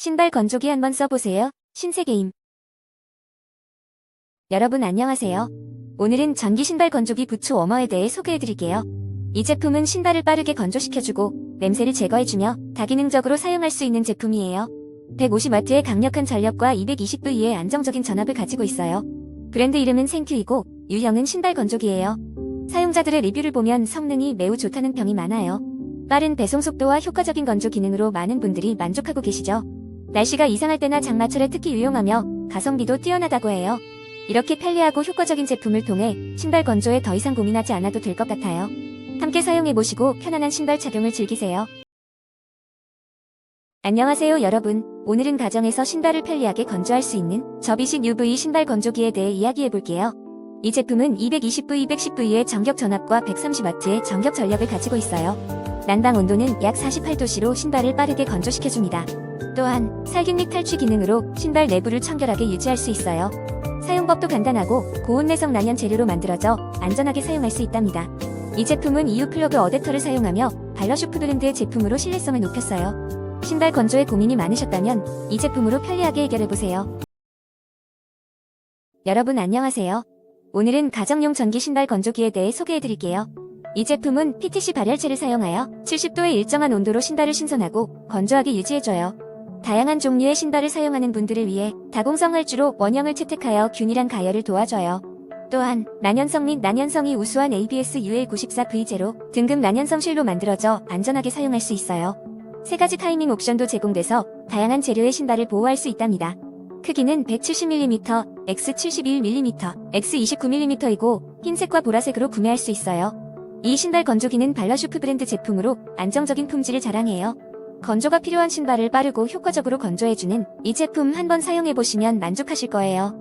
신발 건조기 한번 써보세요. 신세계임. 여러분 안녕하세요. 오늘은 전기 신발 건조기 부츠 워머에 대해 소개해드릴게요. 이 제품은 신발을 빠르게 건조시켜주고 냄새를 제거해주며 다기능적으로 사용할 수 있는 제품이에요. 150W의 강력한 전력과 220V의 안정적인 전압을 가지고 있어요. 브랜드 이름은 생큐이고 유형은 신발 건조기예요. 사용자들의 리뷰를 보면 성능이 매우 좋다는 평이 많아요. 빠른 배송 속도와 효과적인 건조 기능으로 많은 분들이 만족하고 계시죠. 날씨가 이상할 때나 장마철에 특히 유용하며 가성비도 뛰어나다고 해요. 이렇게 편리하고 효과적인 제품을 통해 신발 건조에 더 이상 고민하지 않아도 될 것 같아요. 함께 사용해보시고 편안한 신발 착용을 즐기세요. 안녕하세요 여러분. 오늘은 가정에서 신발을 편리하게 건조할 수 있는 접이식 UV 신발 건조기에 대해 이야기해볼게요. 이 제품은 220V, 210V의 전격 전압과 130W의 전격 전력을 가지고 있어요. 난방 온도는 약 48도씨로 신발을 빠르게 건조시켜줍니다. 또한 살균 및 탈취 기능으로 신발 내부를 청결하게 유지할 수 있어요. 사용법도 간단하고 고온 내성 난연 재료로 만들어져 안전하게 사용할 수 있답니다. 이 제품은 EU 플러그 어댑터를 사용하며 발러슈프 브랜드의 제품으로 신뢰성을 높였어요. 신발 건조에 고민이 많으셨다면 이 제품으로 편리하게 해결해보세요. 여러분 안녕하세요. 오늘은 가정용 전기 신발 건조기에 대해 소개해드릴게요. 이 제품은 PTC 발열체를 사용하여 70도의 일정한 온도로 신발을 신선하고 건조하게 유지해줘요. 다양한 종류의 신발을 사용하는 분들을 위해 다공성 활주로 원형을 채택하여 균일한 가열을 도와줘요. 또한 난연성 및 난연성이 우수한 ABS UL94V 제로 등급 난연성 실로 만들어져 안전하게 사용할 수 있어요. 세 가지 타이밍 옵션도 제공돼서 다양한 재료의 신발을 보호할 수 있답니다. 크기는 170mm, X71mm, X29mm이고 흰색과 보라색으로 구매할 수 있어요. 이 신발 건조기는 발라슈프 브랜드 제품으로 안정적인 품질을 자랑해요. 건조가 필요한 신발을 빠르고 효과적으로 건조해주는 이 제품 한번 사용해보시면 만족하실 거예요.